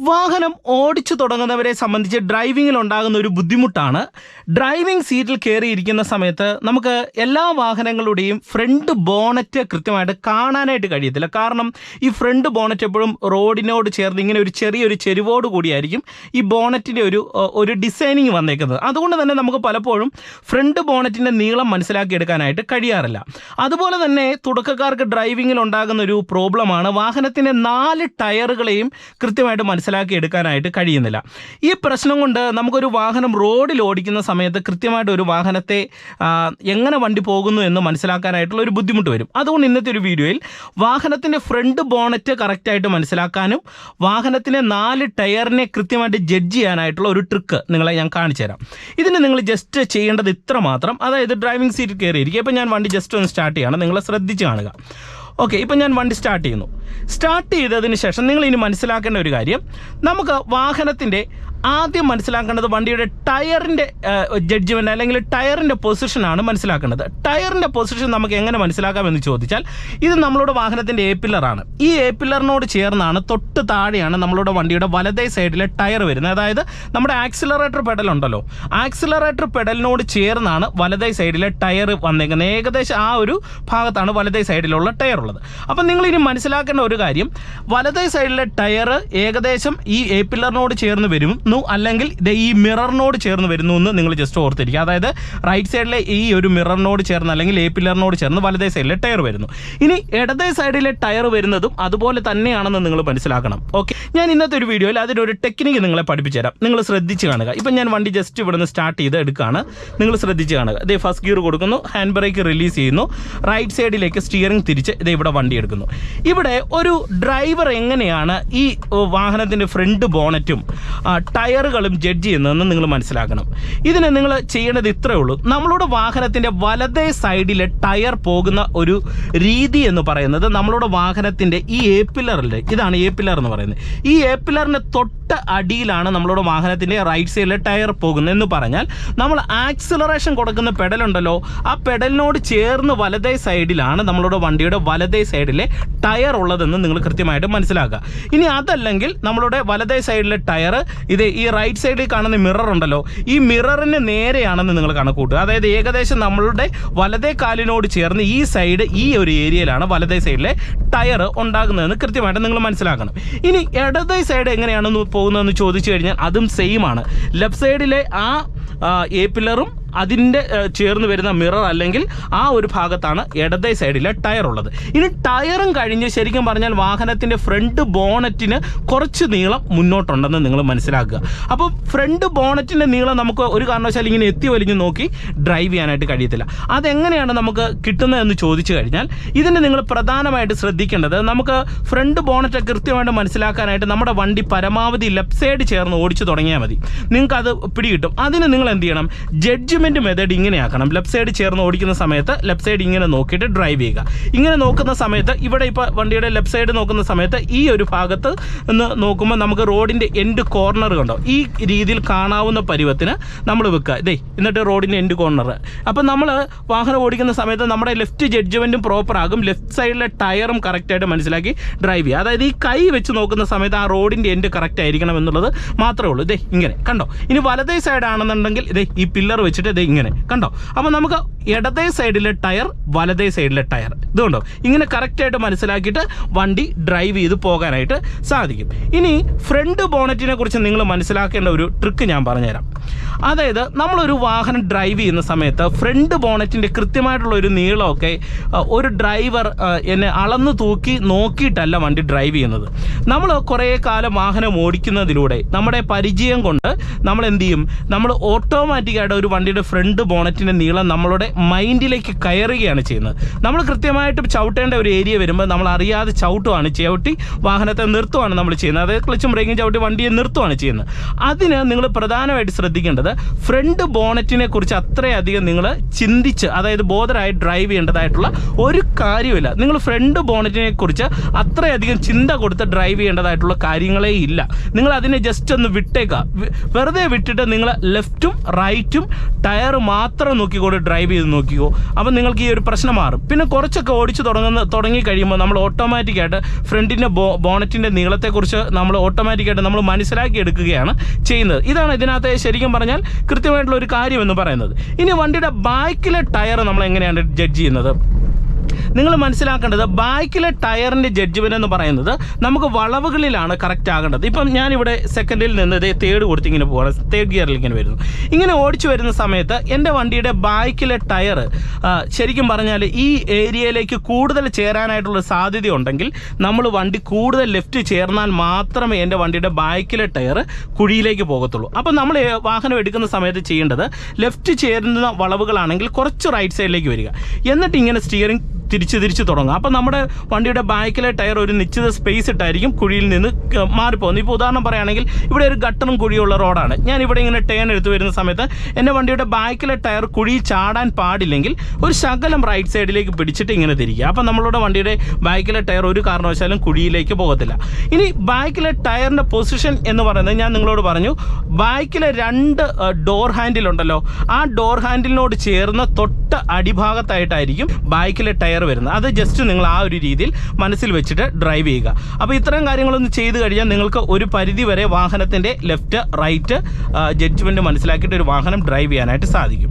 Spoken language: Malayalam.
വാഹനം ഓടിച്ചു തുടങ്ങുന്നവരെ സംബന്ധിച്ച് ഡ്രൈവിങ്ങിൽ ഉണ്ടാകുന്ന ഒരു ബുദ്ധിമുട്ടാണ്. ഡ്രൈവിംഗ് സീറ്റിൽ കയറിയിരിക്കുന്ന സമയത്ത് നമുക്ക് എല്ലാ വാഹനങ്ങളുടെയും ഫ്രണ്ട് ബോണറ്റ് കൃത്യമായിട്ട് കാണാനായിട്ട് കഴിയത്തില്ല. കാരണം ഈ ഫ്രണ്ട് ബോണറ്റ് എപ്പോഴും റോഡിനോട് ചേർന്ന് ഇങ്ങനെ ഒരു ചെറിയൊരു ചെരുവോട് കൂടിയായിരിക്കും ഈ ബോണറ്റിന്റെ ഒരു ഒരു ഡിസൈനിങ് വന്നേക്കുന്നത്. അതുകൊണ്ട് തന്നെ നമുക്ക് പലപ്പോഴും ഫ്രണ്ട് ബോണറ്റിന്റെ നീളം മനസ്സിലാക്കിയെടുക്കാനായിട്ട് കഴിയാറില്ല. അതുപോലെ തന്നെ തുടക്കക്കാർക്ക് ഡ്രൈവിങ്ങിൽ ഉണ്ടാകുന്ന ഒരു പ്രോബ്ലമാണ് വാഹനത്തിന്റെ നാല് ടയറുകളെയും കൃത്യമായിട്ട് മനസ്സിലാക്കി എടുക്കാനായിട്ട് കഴിയുന്നില്ല. ഈ പ്രശ്നം കൊണ്ട് നമുക്കൊരു വാഹനം റോഡിൽ ഓടിക്കുന്ന സമയത്ത് കൃത്യമായിട്ട് ഒരു വാഹനത്തെ എങ്ങനെ വണ്ടി പോകുന്നു എന്ന് മനസ്സിലാക്കാനായിട്ടുള്ള ഒരു ബുദ്ധിമുട്ട് വരും. അതുകൊണ്ട് ഇന്നത്തെ ഒരു വീഡിയോയിൽ വാഹനത്തിന്റെ ഫ്രണ്ട് ബോണറ്റ് കറക്റ്റായിട്ട് മനസ്സിലാക്കാനും വാഹനത്തിന്റെ നാല് ടയറിനെ കൃത്യമായിട്ട് ജഡ്ജ് ചെയ്യാനായിട്ടുള്ള ഒരു ട്രിക്ക് നിങ്ങളെ ഞാൻ കാണിച്ചു തരാം ഇതിന് നിങ്ങൾ ജസ്റ്റ് ചെയ്യേണ്ടത് ഇത്ര മാത്രം അതായത് ഡ്രൈവിംഗ് സീറ്റ് കയറിയിരിക്കുക. ഇപ്പം ഞാൻ വണ്ടി ജസ്റ്റ് ഒന്ന് സ്റ്റാർട്ട് ചെയ്യണം. നിങ്ങൾ ശ്രദ്ധിച്ച് കാണുക. ഓക്കെ ഇപ്പം ഞാൻ വണ്ടി സ്റ്റാർട്ട് ചെയ്യുന്നു. സ്റ്റാർട്ട് ചെയ്തതിന് ശേഷം നിങ്ങൾ ഇനി മനസ്സിലാക്കേണ്ട ഒരു കാര്യം നമുക്ക് വാഹനത്തിന്റെ ആദ്യം മനസ്സിലാക്കേണ്ടത് വണ്ടിയുടെ ടയറിന്റെ ജഡ്ജ്മെന്റ് അല്ലെങ്കിൽ ടയറിന്റെ പൊസിഷനാണ് മനസ്സിലാക്കേണ്ടത്. ടയറിന്റെ പൊസിഷൻ നമുക്ക് എങ്ങനെ മനസ്സിലാക്കാമെന്ന് ചോദിച്ചാൽ ഇത് നമ്മളുടെ വാഹനത്തിന്റെ എ പില്ലറാണ് ഈ എ പില്ലറിനോട് ചേർന്നാണ് തൊട്ട് താഴെയാണ് നമ്മളുടെ വണ്ടിയുടെ വലതേ സൈഡിലെ ടയർ വരുന്നത്. അതായത് നമ്മുടെ ആക്സിലറേറ്റർ പെഡൽ ഉണ്ടല്ലോ. ആക്സിലറേറ്റർ പെഡലിനോട് ചേർന്നാണ് വലതേ സൈഡിലെ ടയർ വന്നേക്കുന്നത്. ഏകദേശം ആ ഒരു ഭാഗത്താണ് വലതേ സൈഡിലുള്ള ടയർ ഉള്ളത്. അപ്പം നിങ്ങൾ ഇനി മനസ്സിലാക്കേണ്ട ഒരു കാര്യം വലതേ സൈഡിലെ ടയർ ഏകദേശം ഈ എ പില്ലറിനോട് ചേർന്ന് വരുന്നു. അല്ലെങ്കിൽ ഈ മിററിനോട് ചേർന്ന് വരുന്നു എന്ന് നിങ്ങൾ ജസ്റ്റ് ഓർത്തിരിക്കുക. അതായത് റൈറ്റ് സൈഡിലെ ഈ ഒരു മിററിനോട് ചേർന്ന് അല്ലെങ്കിൽ എ പില്ലറിനോട് ചേർന്ന് വലതേ സൈഡിലെ ടയർ വരുന്നു. ഇനി ഇടതേ സൈഡിലെ ടയർ വരുന്നതും അതുപോലെ തന്നെയാണെന്ന് നിങ്ങൾ മനസ്സിലാക്കണം. ഓക്കെ ഞാൻ ഇന്നത്തെ ഒരു വീഡിയോയിൽ അതിനൊരു ടെക്നിക്ക് നിങ്ങളെ പഠിപ്പിച്ചു തരാം. നിങ്ങൾ ശ്രദ്ധിച്ച് കാണുക. ഇപ്പം ഞാൻ വണ്ടി ജസ്റ്റ് ഇവിടെ നിന്ന് സ്റ്റാർട്ട് ചെയ്ത് എടുക്കുകയാണ്. നിങ്ങൾ ശ്രദ്ധിച്ച് കാണുക. ഇതേ ഫസ്റ്റ് ഗിയർ കൊടുക്കുന്നു. ഹാൻഡ് ബ്രേക്ക് റിലീസ് ചെയ്യുന്നു. റൈറ്റ് സൈഡിലേക്ക് സ്റ്റിയറിംഗ് തിരിച്ച് ഇതേ ഇവിടെ വണ്ടി എടുക്കുന്നു. ഇവിടെ ഒരു ഡ്രൈവർ എങ്ങനെയാണ് ഈ വാഹനത്തിന്റെ ഫ്രണ്ട് ബോണറ്റും ടയറുകളും ജഡ്ജ് ചെയ്യുന്നതെന്ന് നിങ്ങൾ മനസ്സിലാക്കണം. ഇതിന് നിങ്ങൾ ചെയ്യേണ്ടത് ഇത്രയേ ഉള്ളൂ. നമ്മളുടെ വാഹനത്തിന്റെ വലതേ സൈഡിലെ ടയർ പോകുന്ന ഒരു രീതി എന്ന് പറയുന്നത് നമ്മളുടെ വാഹനത്തിന്റെ ഈ എ പില്ലറിൽ ഇതാണ് എ പില്ലർ എന്ന് പറയുന്നത്. ഈ എ പില്ലറിന്റെ തൊട്ട് അടിയിലാണ് നമ്മളുടെ വാഹനത്തിന്റെ റൈറ്റ് സൈഡിലെ ടയർ പോകുന്നത് എന്ന് പറഞ്ഞാൽ നമ്മൾ ആക്സിലറേഷൻ കൊടുക്കുന്ന പെഡലുണ്ടല്ലോ ആ പെഡലിനോട് ചേർന്ന് വലതേ സൈഡിലാണ് നമ്മളുടെ വണ്ടിയുടെ വലതേ സൈഡിലെ ടയർ ഉള്ളതെന്ന് നിങ്ങൾ കൃത്യമായിട്ട് മനസ്സിലാക്കുക. ഇനി അതല്ലെങ്കിൽ നമ്മളുടെ വലതേ സൈഡിലെ ടയർ ഇത് ഈ റൈറ്റ് സൈഡിൽ കാണുന്ന മിറർ ഉണ്ടല്ലോ ഈ മിററിന് നേരെയാണെന്ന് നിങ്ങൾ കണക്കൂട്ടുക അതായത് ഏകദേശം നമ്മളുടെ വലതേ കാലിനോട് ചേർന്ന് ഈ സൈഡ് ഈ ഒരു ഏരിയയിലാണ് വലതേ സൈഡിലെ ടയർ ഉണ്ടാകുന്നതെന്ന് കൃത്യമായിട്ട് നിങ്ങൾ മനസ്സിലാക്കണം. ഇനി ഇടതേ സൈഡ് എങ്ങനെയാണെന്ന് പോകുന്നതെന്ന് ചോദിച്ചു കഴിഞ്ഞാൽ അതും സെയിം ആണ്. ലെഫ്റ്റ് സൈഡിലെ ആ എ പില്ലറും അതിന്റെ ചേർന്ന് വരുന്ന മിറർ അല്ലെങ്കിൽ ആ ഒരു ഭാഗത്താണ് ഇടതേ സൈഡിലെ ടയർ ഉള്ളത്. ഇനി ടയറും കഴിഞ്ഞ് ശരിക്കും പറഞ്ഞാൽ വാഹനത്തിന്റെ ഫ്രണ്ട് ബോണറ്റിന് കുറച്ച് നീളം മുന്നോട്ടുണ്ടെന്ന് നിങ്ങൾ മനസ്സിലാക്കുക. അപ്പോൾ ഫ്രണ്ട് ബോണറ്റിന്റെ നീളം നമുക്ക് ഒരു കാരണവശാലും ഇങ്ങനെ എത്തി വലിഞ്ഞ് നോക്കി ഡ്രൈവ് ചെയ്യാനായിട്ട് കഴിയത്തില്ല. അതെങ്ങനെയാണ് നമുക്ക് കിട്ടുന്നതെന്ന് ചോദിച്ചു കഴിഞ്ഞാൽ ഇതിന് നിങ്ങൾ പ്രധാനമായിട്ട് ശ്രദ്ധിക്കേണ്ടത് നമുക്ക് ഫ്രണ്ട് ബോണറ്റ് കൃത്യമായിട്ട് മനസ്സിലാക്കാനായിട്ട് നമ്മുടെ വണ്ടി പരമാവധി ലെഫ്റ്റ് സൈഡ് ചേർന്ന് ഓടിച്ചു തുടങ്ങിയാൽ മതി. നിങ്ങൾക്ക് അത് പിടികിട്ടും. അതിന് നിങ്ങൾ എന്ത് ചെയ്യണം? ജഡ്ജ്മെന്റ് മെത്തേഡ് ഇങ്ങനെയാക്കണം. ലെഫ്റ്റ് സൈഡ് ചേർന്ന് ഓടിക്കുന്ന സമയത്ത് ലെഫ്റ്റ് സൈഡ് ഇങ്ങനെ നോക്കിയിട്ട് ഡ്രൈവ് ചെയ്യുക. ഇങ്ങനെ നോക്കുന്ന സമയത്ത് ഇവിടെ ഇപ്പോൾ വണ്ടിയുടെ ലെഫ്റ്റ് സൈഡ് നോക്കുന്ന സമയത്ത് ഈ ഒരു ഭാഗത്ത് നിന്ന് നോക്കുമ്പോൾ നമുക്ക് റോഡിന്റെ എൻഡ് കോർണർ കണ്ടോ? ഈ രീതിയിൽ കാണാവുന്ന പരുവത്തിന് നമ്മൾ വെക്കുക. ഇതേ എന്നിട്ട് റോഡിന്റെ എൻഡ് കോർണർ അപ്പം നമ്മൾ വാഹനം ഓടിക്കുന്ന സമയത്ത് നമ്മുടെ ലെഫ്റ്റ് ജഡ്ജ്മെന്റും പ്രോപ്പർ ആകും. ലെഫ്റ്റ് സൈഡിലെ ടയറും കറക്റ്റായിട്ട് മനസ്സിലാക്കി ഡ്രൈവ് ചെയ്യുക. അതായത് ഈ കൈ വെച്ച് നോക്കുന്ന സമയത്ത് ആ റോഡിന്റെ എൻഡ് കറക്റ്റ് ആയിരിക്കണം എന്നുള്ളത് മാത്രമേ ഉള്ളൂ. ഇതേ ഇങ്ങനെ. കണ്ടോ? ഇനി വലതേ സൈഡ് ആണെന്നുണ്ടെങ്കിൽ ഇതേ ഈ പില്ലർ വെച്ചിട്ട് ഇതേ ഇങ്ങനെ. കണ്ടോ? അപ്പോൾ നമുക്ക് ഇടതേ സൈഡിലെ ടയർ വലതേ സൈഡിലെ ടയർ ഇതുകൊണ്ടോ ഇങ്ങനെ കറക്റ്റായിട്ട് മനസ്സിലാക്കിയിട്ട് വണ്ടി ഡ്രൈവ് ചെയ്ത് പോകാനായിട്ട് സാധിക്കും. ഇനി ഫ്രണ്ട് ബോണറ്റിനെ കുറിച്ച് നിങ്ങൾ മനസ്സിലാക്കേണ്ട ഒരു ട്രിക്ക് ഞാൻ പറഞ്ഞുതരാം. അതായത് നമ്മളൊരു വാഹനം ഡ്രൈവ് ചെയ്യുന്ന സമയത്ത് ഫ്രണ്ട് ബോണറ്റിന്റെ കൃത്യമായിട്ടുള്ള ഒരു നീളമൊക്കെ ഒരു ഡ്രൈവർ എന്നെ അളന്ന് തൂക്കി നോക്കിയിട്ടല്ല വണ്ടി ഡ്രൈവ് ചെയ്യുന്നത്. നമ്മൾ കുറേ കാലം വാഹനം ഓടിക്കുന്നതിലൂടെ നമ്മുടെ പരിചയം കൊണ്ട് നമ്മൾ എന്ത് ചെയ്യും? നമ്മൾ ഓട്ടോമാറ്റിക്കായിട്ട് ഒരു വണ്ടിയുടെ ഫ്രണ്ട് ബോണറ്റിന്റെ നീളം നമ്മളുടെ മൈൻഡിലേക്ക് കയറുകയാണ് ചെയ്യുന്നത്. നമ്മൾ കൃത്യമായിട്ട് ചവിട്ടേണ്ട ഒരു ഏരിയ വരുമ്പോൾ നമ്മൾ അറിയാതെ ചവിട്ടുവാണ് ചവിട്ടി വാഹനത്തെ നിർത്തുവാണ് നമ്മൾ ചെയ്യുന്നത്. അതായത് ക്ലച്ചും ബ്രേക്കും ചവിട്ടി വണ്ടിയെ നിർത്തുവാണ് ചെയ്യുന്നത്. അതിന് നിങ്ങൾ പ്രധാനമായിട്ട് ശ്രദ്ധിക്കേണ്ടത് ഫ്രണ്ട് ബോണറ്റിനെ കുറിച്ച് അത്രയധികം നിങ്ങൾ ചിന്തിച്ച് അതായത് ബോധരായി ഡ്രൈവ് ചെയ്യേണ്ടതായിട്ടുള്ള ഒരു കാര്യമില്ല നിങ്ങൾ ഫ്രണ്ട് ബോണറ്റിനെ കുറിച്ച് അത്രയധികം ചിന്ത കൊടുത്ത് ഡ്രൈവ് ചെയ്യേണ്ടതായിട്ടുള്ള കാര്യങ്ങളേ ഇല്ല. നിങ്ങൾ അതിനെ ജസ്റ്റ് ഒന്ന് വിട്ടേക്കുക. വെറുതെ വിട്ടിട്ട് നിങ്ങൾ ലെഫ്റ്റും റൈറ്റും ടയർ മാത്രം നോക്കിക്കോട് ഡ്രൈവ് ചെയ്ത് നോക്കിക്കോ അപ്പം നിങ്ങൾക്ക് ഈ ഒരു പ്രശ്നം മാറും. പിന്നെ കുറച്ചൊക്കെ ഓടിച്ച് തുടങ്ങുന്ന തുടങ്ങി കഴിയുമ്പോൾ നമ്മൾ ഓട്ടോമാറ്റിക്കായിട്ട് ഫ്രണ്ടിന്റെ ബോ ബോണറ്റിന്റെ നീളത്തെക്കുറിച്ച് നമ്മൾ ഓട്ടോമാറ്റിക്കായിട്ട് നമ്മൾ മനസ്സിലാക്കി എടുക്കുകയാണ് ചെയ്യുന്നത്. ഇതാണ് ഇതിനകത്ത് ശരിക്കും പറഞ്ഞാൽ കൃത്യമായിട്ടുള്ള ഒരു കാര്യം എന്ന് പറയുന്നത്. ഇനി വണ്ടിയുടെ ബാക്കിലെ ടയർ നമ്മൾ എങ്ങനെയാണ് ജഡ്ജ് ചെയ്യുന്നത്? നിങ്ങൾ മനസ്സിലാക്കേണ്ടത് ബാക്കിലെ ടയറിന്റെ ജഡ്ജ്മെന്റ് എന്ന് പറയുന്നത് നമുക്ക് വളവുകളിലാണ് കറക്റ്റ് ആകേണ്ടത്. ഇപ്പം ഞാനിവിടെ സെക്കൻഡിൽ നിന്ന് ഇതേ തേർഡ് കൊടുത്ത് ഇങ്ങനെ പോകണം തേർഡ് ഗിയറിൽ ഇങ്ങനെ വരുന്നു. ഇങ്ങനെ ഓടിച്ചു വരുന്ന സമയത്ത് എന്റെ വണ്ടിയുടെ ബാക്കിലെ ടയർ ശരിക്കും പറഞ്ഞാൽ ഈ ഏരിയയിലേക്ക് കൂടുതൽ ചേരാനായിട്ടുള്ള സാധ്യത ഉണ്ടെങ്കിൽ നമ്മൾ വണ്ടി കൂടുതൽ ലെഫ്റ്റ് ചേർന്നാൽ മാത്രമേ എന്റെ വണ്ടിയുടെ ബാക്കിലെ ടയർ കുഴിയിലേക്ക് പോകത്തുള്ളൂ. അപ്പം നമ്മൾ വാഹനം എടുക്കുന്ന സമയത്ത് ചെയ്യേണ്ടത് ലെഫ്റ്റ് ചേരുന്ന വളവുകളാണെങ്കിൽ കുറച്ച് റൈറ്റ് സൈഡിലേക്ക് വരിക. എന്നിട്ട് ഇങ്ങനെ സ്റ്റിയറിംഗ് തിരിച്ച് തിരിച്ച് തുടങ്ങും. അപ്പോൾ നമ്മുടെ വണ്ടിയുടെ ബാക്കിലെ ടയർ ഒരു നിശ്ചിത സ്പേസ് ഇട്ടായിരിക്കും കുഴിയിൽ നിന്ന് മാറിപ്പോകുന്നത്. ഇപ്പോൾ ഉദാഹരണം പറയുകയാണെങ്കിൽ ഇവിടെ ഒരു ഗട്ടറും കുഴിയുള്ള റോഡാണ്. ഞാൻ ഇവിടെ ഇങ്ങനെ ടേൺ എടുത്ത് വരുന്ന സമയത്ത് എന്റെ വണ്ടിയുടെ ബാക്കിലെ ടയർ കുഴി ചാടാൻ പാടില്ലെങ്കിൽ ഒരു ശകലം റൈറ്റ് സൈഡിലേക്ക് പിടിച്ചിട്ട് ഇങ്ങനെ തിരിക്കുക. അപ്പം നമ്മളുടെ വണ്ടിയുടെ ബാക്കിലെ ടയർ ഒരു കാരണവശാലും കുഴിയിലേക്ക് പോകത്തില്ല. ഇനി ബാക്കിലെ ടയറിന്റെ പൊസിഷൻ എന്ന് പറയുന്നത് ഞാൻ നിങ്ങളോട് പറഞ്ഞു. ബാക്കിലെ രണ്ട് ഡോർ ഹാൻഡിലുണ്ടല്ലോ ആ ഡോർ ഹാൻഡിലിനോട് ചേർന്ന് തൊട്ട് അടിഭാഗത്തായിട്ടായിരിക്കും ബൈക്കിലെ ടയർ വരുന്നത്. അത് ജസ്റ്റ് നിങ്ങൾ ആ ഒരു രീതിയിൽ മനസ്സിൽ വെച്ചിട്ട് ഡ്രൈവ് ചെയ്യുക. അപ്പോൾ ഇത്തരം കാര്യങ്ങളൊന്ന് ചെയ്ത് കഴിഞ്ഞാൽ നിങ്ങൾക്ക് ഒരു പരിധി വരെ വാഹനത്തിന്റെ ലെഫ്റ്റ് റൈറ്റ് ജഡ്ജ്മെന്റ് മനസ്സിലാക്കിയിട്ട് ഒരു വാഹനം ഡ്രൈവ് ചെയ്യാനായിട്ട് സാധിക്കും.